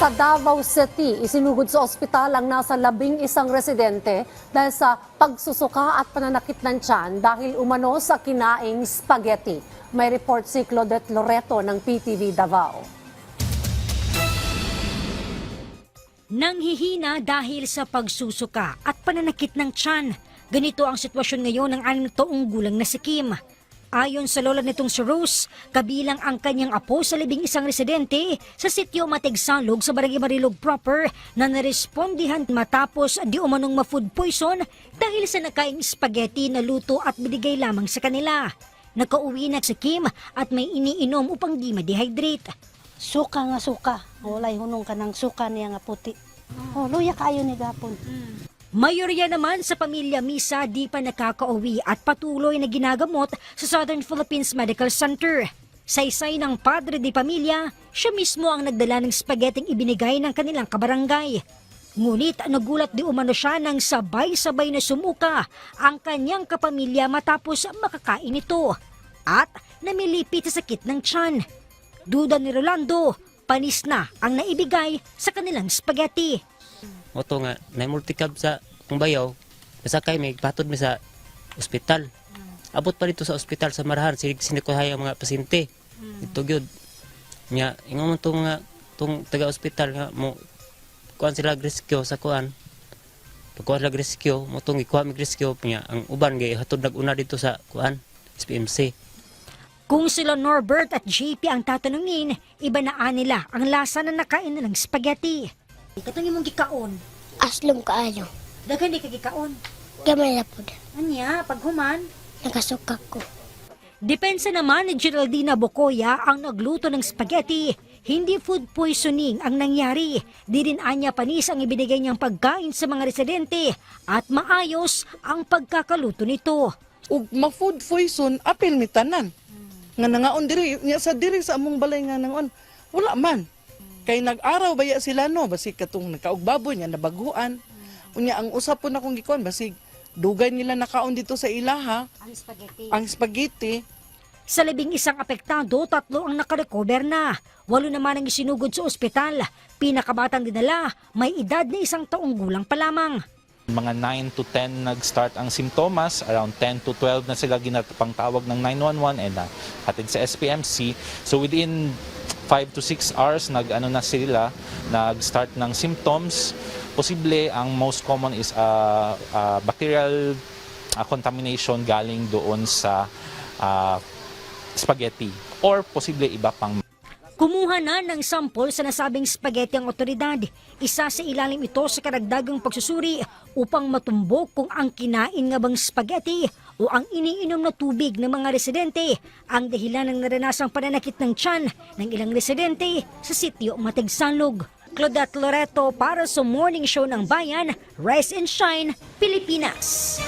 Sa Davao City, isinugod sa ospital ang nasa labing isang residente dahil sa pagsusuka at pananakit ng tiyan dahil umano sa kinaing spaghetti. May report si Claudette Loreto ng PTV Davao. Nanghihina dahil sa pagsusuka at pananakit ng tiyan. Ganito ang sitwasyon ngayon ng anim na taong gulang na si Kim. Ayon sa lola nitong si Rose, kabilang ang kanyang apo sa libing isang residente sa sityo Matigsalog sa Barangay Marilog proper na narespondihan matapos di umanong ma-food poison dahil sa nakaing spaghetti na luto at binigay lamang sa kanila. Nakauwi na si Kim at may iniinom upang di ma-dehydrate. Suka nga suka. Walay hunong ka ng suka niya nga puti. Oh, luya kayo ni gapon. Mayorya naman sa pamilya Misa di pa nakakauwi at patuloy na ginagamot sa Southern Philippines Medical Center. Sa isay ng padre di pamilya, siya mismo ang nagdala ng spaghetti ibinigay ng kanilang kabarangay. Ngunit nagulat di umano siya nang sabay-sabay na sumuka ang kanyang kapamilya matapos makakain ito at namilipit sa sakit ng tiyan. Duda ni Rolando, panis na ang naibigay sa kanilang spaghetti. Moto nga, na multicab sa kung bayaw, nasakay may patod mi sa ospital. Abot pa dito sa ospital sa Marahan, sinig sinikuhay ang mga pasyente. Ito gyud. Nya, ingon man tong nga tong taga ospital nga mo kuan sila rescue sa kuan. Pagkuha sila rescue, mo tong ikuha mig rescue niya ang uban gay hatod nag-una dito sa kuan SPMC. Kung sila Norbert at JP ang tatanungin, iba na nila ang lasa na nakain na ng spaghetti. Katong imong gikaon, Aslom kaayo. daghan di ka gikaon. Gamay na po. Anya, paghuman. Nakasuka ko. Depensa naman ni Geraldina Bocoya ang nagluto ng spaghetti. Hindi food poisoning ang nangyari. Di rin anya panis ang ibinigay niyang pagkain sa mga residente at maayos ang pagkakaluto nito. ug ma-food poison apil mi tanan nga nangaon diri nya sa diri sa among balay nga nangaon wala man kay nag-araw baya sila no basig katong nakaugbaboy nya nabaguan unya ang usap po na kong gikuan basig dugay nila nakaon dito sa ilaha Ang spaghetti. ang spaghetti Sa labing isang apektado, tatlo ang nakarecover na. Walo naman ang isinugod sa ospital. Pinakabatang dinala, may edad na isang taong gulang pa lamang. Mga 9 to 10 nag-start ang simptomas, around 10 to 12 na sila ginatapang tawag ng 911 and uh, hatid sa SPMC. So within 5 to 6 hours nag-ano na sila, nag-start ng symptoms. Posible ang most common is uh, uh, bacterial uh, contamination galing doon sa uh, spaghetti or posible iba pang Kumuha na ng sample sa nasabing spaghetti ang otoridad. Isa sa ilalim ito sa karagdagang pagsusuri upang matumbok kung ang kinain nga bang spaghetti o ang iniinom na tubig ng mga residente ang dahilan ng naranasang pananakit ng tiyan ng ilang residente sa sitio Matigsalog. Claudette Loreto para sa Morning Show ng Bayan, Rise and Shine, Pilipinas.